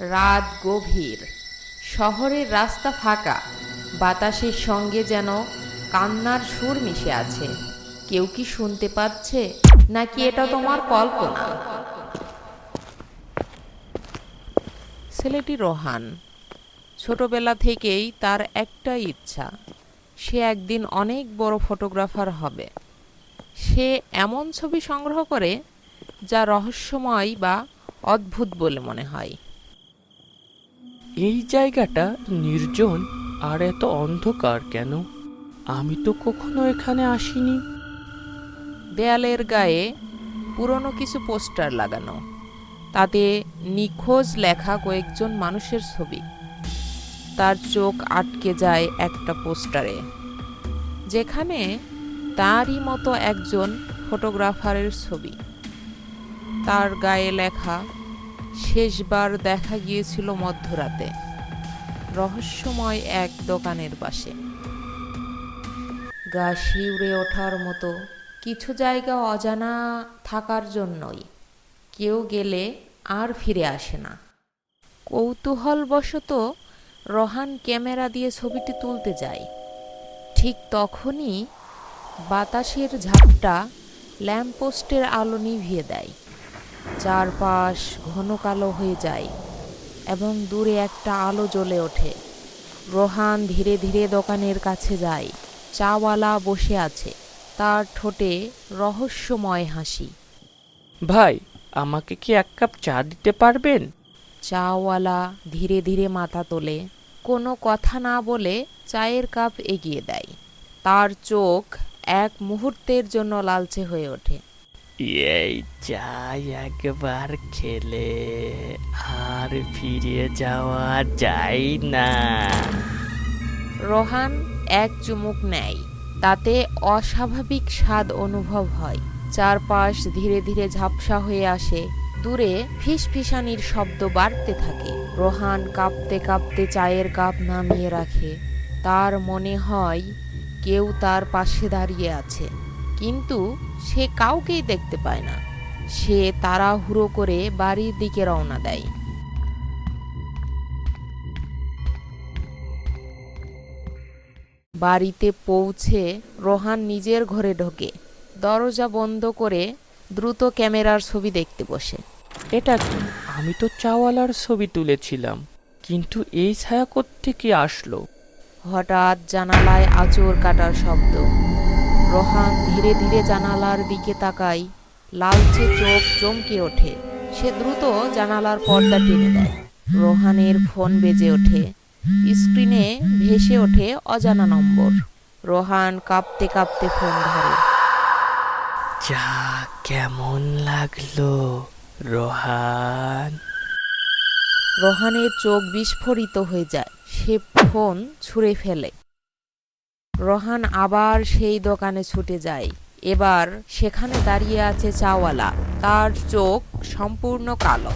রাত গভীর। শহরের রাস্তা ফাঁকা। বাতাসের সঙ্গে যেন কান্নার সুর মিশে আছে। কেউ কি শুনতে পাচ্ছে? নাকি এটা তোমার কল্পনা? ছেলেটি রোহান। ছোটবেলা থেকেই তার একটাই ইচ্ছা। সে একদিন অনেক বড় ফটোগ্রাফার হবে। সে এমন ছবি সংগ্রহ করে যা রহস্যময় বা অদ্ভুত বলে মনে হয়। এই জায়গাটা নির্জন আর এত অন্ধকার কেন? আমি তো কখনো এখানে আসিনি। দেয়ালের গায়ে পুরনো কিছু পোস্টার লাগানো। তাতে নিখোঁজ লেখা কয়েকজন মানুষের ছবি। তার চোখ আটকে যায় একটা পোস্টারে। যেখানে তারই মতো একজন ফটোগ্রাফারের ছবি। তার গায়ে লেখা শেষবার দেখা গিয়েছিল মধ্যরাতে। রহস্যময় এক দোকানের পাশে। গা শিউরে ওঠার মতো কিছু জায়গা অজানা থাকার জন্যই কেউ গেলে আর ফিরে আসে না। কৌতূহলবশত রহান ক্যামেরা দিয়ে ছবিটি তুলতে যায়। ঠিক তখনই বাতাসের ঝাপটা ল্যাম্পপোস্টের আলো নিভিয়ে দেয়। চারপাশ ঘন কালো হয়ে যায় এবং দূরে একটা আলো জ্বলে ওঠে। রোহান ধীরে ধীরে দোকানের কাছে যায়। চাওয়ালা বসে আছে। তার ঠোঁটে রহস্যময় হাসি। ভাই আমাকে কি এক কাপ চা দিতে পারবেন? চাওয়ালা ধীরে ধীরে মাথা তোলে। কোনো কথা না বলে চায়ের কাপ এগিয়ে দেয়। তার চোখ এক মুহূর্তের জন্য লালচে হয়ে ওঠে। এই চা একবার খেলে আর ফিরে যাওয়া যায় না। রোহান এক চুমুক নেয়। তাতে অস্বাভাবিক স্বাদ অনুভব হয়। চারপাশ ধীরে ধীরে ঝাপসা হয়ে আসে। দূরে ফিসফিসানির শব্দ বাড়তে থাকে। রোহান কাঁপতে কাঁপতে চায়ের কাপ নামিয়ে রাখে। তার মনে হয় কেউ তার পাশে দাঁড়িয়ে আছে। কিন্তু সে কাউকেই দেখতে পায় না। সে তাড়াহুড়ো করে বাড়ির দিকে রওনা দেয়। বাড়িতে পৌঁছে রোহান নিজের ঘরে ঢোকে। দরজা বন্ধ করে দ্রুত ক্যামেরার ছবি দেখতে বসে। এটা কি? আমি তো চাওয়ালার ছবি তুলেছিলাম কিন্তু এই ছায়া থেকে আসলো? হঠাৎ জানালায় আঁচড় কাটার শব্দ। রোহান ধীরে ধীরে জানালার দিকে তাকায়। লালচে চোখ চমকে ওঠে। সে দ্রুত জানালার পর্দা টেনে দেয় রোহানের ফোন বেজে ওঠে। স্ক্রিনে ভেসে ওঠে অজানা নম্বর। রোহান কাঁপতে কাঁপতে ফোন ধরে। চা কেমন লাগল রোহান? রোহানের চোখ বিস্ফোরিত হয়ে যায়। সে ফোন ছুঁড়ে ফেলে। রোহান আবার সেই দোকানে ছুটে যায়। এবার সেখানে দাঁড়িয়ে আছে চাওয়ালা। তার চোখ সম্পূর্ণ কালো।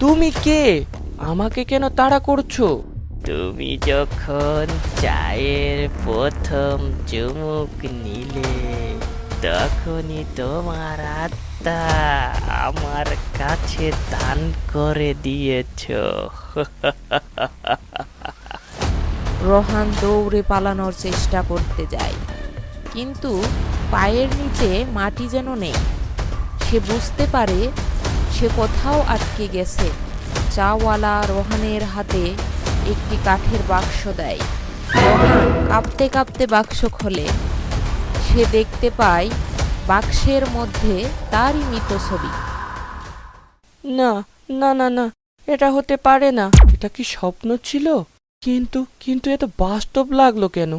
তুমি কে? আমাকে কেন তাড়া করছ? তুমি যখন চায়ের প্রথম চুমুক নিলে তখনই তোমার আত্মা আমার কাছে দান করে দিয়েছ। রোহান দৌড়ে পালানোর চেষ্টা করতে যায়। কিন্তু পায়ের নিচে মাটি যেন নেই। সে বুঝতে পারে সে কোথাও আটকে গেছে। চাওয়ালা রোহানের হাতে একটি কাঠের বাক্স দেয়। রোহান কাঁপতে কাঁপতে বাক্স খোলে। সে দেখতে পায় বাক্সের মধ্যে তারই মৃত ছবি। না না না না, এটা হতে পারে না। এটা কি স্বপ্ন ছিল? কিন্তু কিন্তু এত বাস্তব লাগল কেন?